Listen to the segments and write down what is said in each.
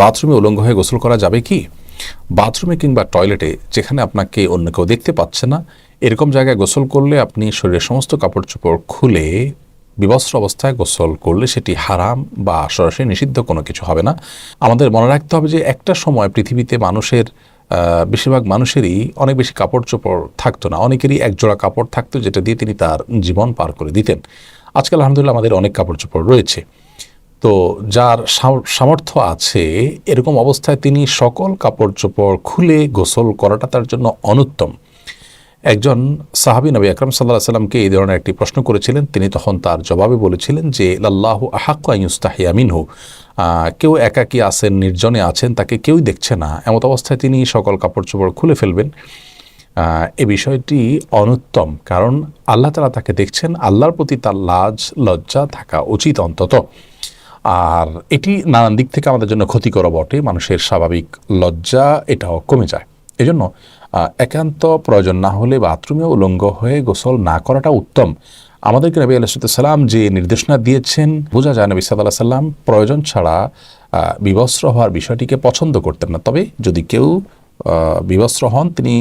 বাথরুমে উলঙ্গ হয়ে গোসল করা যাবে কি? বাথরুমে কিংবা টয়লেটে, যেখানে আপনাকে অন্য কেউ দেখতে পাচ্ছে না, এরকম জায়গায় গোসল করলে আপনি শরীরের সমস্ত কাপড় চোপড় খুলে, বিবস্ত্র অবস্থায় গোসল করলে সেটি হারাম বা সরাসরি নিষিদ্ধ কোনো কিছু হবে না। আমাদের মনে রাখতে হবে যে একটা সময় পৃথিবীতে মানুষের বেশিরভাগ মানুষেরই অনেক বেশি কাপড় চোপড় থাকতো না। অনেকেরই এক জোড়া কাপড় থাকতো যেটা দিয়ে তিনি তার জীবন পার করে দিতেন। আজকাল আলহামদুলিল্লাহ আমাদের অনেক কাপড় চোপড় রয়েছে। তো যার সামর্থ্য আছে এরকম অবস্থায় তিনি সকল কাপড় চোপড় খুলে গোসল করাটা তার জন্য অনুত্তম। একজন সাহাবী নবী আকরম সাল্লাহ সাল্লামকে এই ধরনের একটি প্রশ্ন করেছিলেন। তিনি তখন তার জবাবে বলেছিলেন যে লাল্লাহু আহাক্কাইস্তাহিয়া মিনহু। আহ, কেউ একাকী আছেন নির্জনে আছেন তাকে কেউই দেখছে না। এমত অবস্থায় তিনি সকল কাপড় চোপড় খুলে ফেলবেন। এ বিষয়টি অনুত্তম কারণ আল্লাহ তালা তাকে দেখছেন। আল্লাহর প্রতি তার লাজ লজ্জা থাকা উচিত অন্তত। আর এটি নানান দিক থেকে আমাদের জন্য ক্ষতিকর বটে, মানুষের স্বাভাবিক লজ্জা এটাও কমে যায়। এজন্য একান্ত প্রয়োজন না হলে বাথরুমে উলঙ্গ হয়ে গোসল না করাটা উত্তম। আমাদেরকে নবী আলাইসালাম যে নির্দেশনা দিয়েছেন, বোঝা যায় নবী সাল্লাহ সাল্লাম প্রয়োজন ছাড়া বিবস্ত্র হওয়ার বিষয়টিকে পছন্দ করতেন না। তবে যদি কেউ বিবস্ত্র হন, তিনি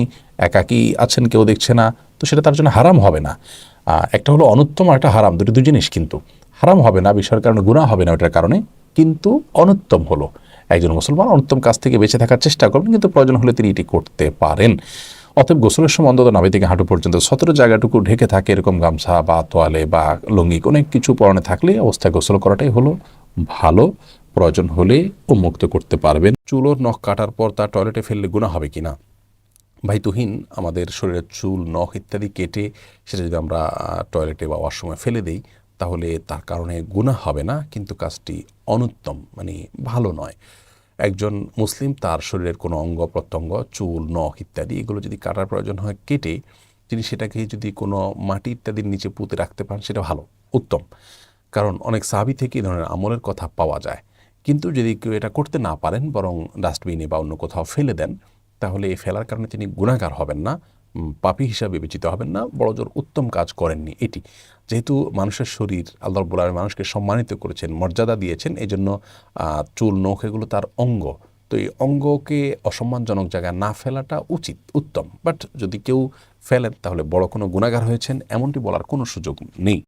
একাকী আছেন, কেউ দেখছে না, তো সেটা তার জন্য হারাম হবে না। একটা হলো অনুত্তম আর একটা হারাম, দুটি দুই জিনিস কিন্তু। হারাম হবে না, বিষয়ের কারণে গুণা হবে না ওটার কারণে, কিন্তু অনুত্তম হলো। একজন মুসলমান অনুত্তম কাজ থেকে বেঁচে থাকার চেষ্টা করবেন, কিন্তু প্রয়োজন হলে তিনি এটি করতে পারেন। অতএব গোসলের সময় অন্তত নাভি থেকে হাঁটু পর্যন্ত সতেরো জায়গাটুকু ঢেকে থাকে, এরকম গামছা বা তোয়ালে বা লুঙ্গি, অনেক কিছু পরনে থাকলে অবস্থায় গোসল করাটাই হলো ভালো। প্রয়োজন হলে উন্মুক্ত করতে পারবেন। চুলোর নখ কাটার পর তা টয়লেটে ফেললে গুণা হবে কিনা? ভাই তুহিন, আমাদের শরীরের চুল, নখ ইত্যাদি কেটে সেটা যদি আমরা টয়লেটে বা ওয়াশরুমে ফেলে দিই তাহলে তার কারণে গুনাহ হবে না, কিন্তু কাজটি অনুত্তম মানে ভালো নয়। একজন মুসলিম তার শরীরের কোনো অঙ্গ, প্রত্যঙ্গ, চুল, নখ ইত্যাদি এগুলো যদি কাটার প্রয়োজন হয়, কেটে তিনি সেটাকে যদি কোনো মাটি ইত্যাদির নিচে পুঁতে রাখতে পারেন, সেটা ভালো, উত্তম। কারণ অনেক সাহাবি থেকে এই ধরনের আমলের কথা পাওয়া যায়। কিন্তু যদি কেউ এটা করতে না পারেন, বরং ডাস্টবিনে বা অন্য কোথাও ফেলে দেন, তাহলে এই ফেলার কারণে তিনি গুণাগার হবেন না পাপী হিসাবে বিবেচিত হবেন না, বড় জোর উত্তম কাজ করেননি এটি। যেহেতু মানুষের শরীর আল্লাহ আলামিন মানুষকে সম্মানিত করেছেন, মর্যাদা দিয়েছেন এই জন্য চুল, নখ এগুলো তার অঙ্গ। তো এই অঙ্গকে অসম্মানজনক জায়গায় না ফেলাটা উচিত, উত্তম। বাট যদি কেউ ফেলেন, তাহলে বড় কোনো গুণাগার হয়েছেন, এমনটি বলার কোনো সুযোগ নেই।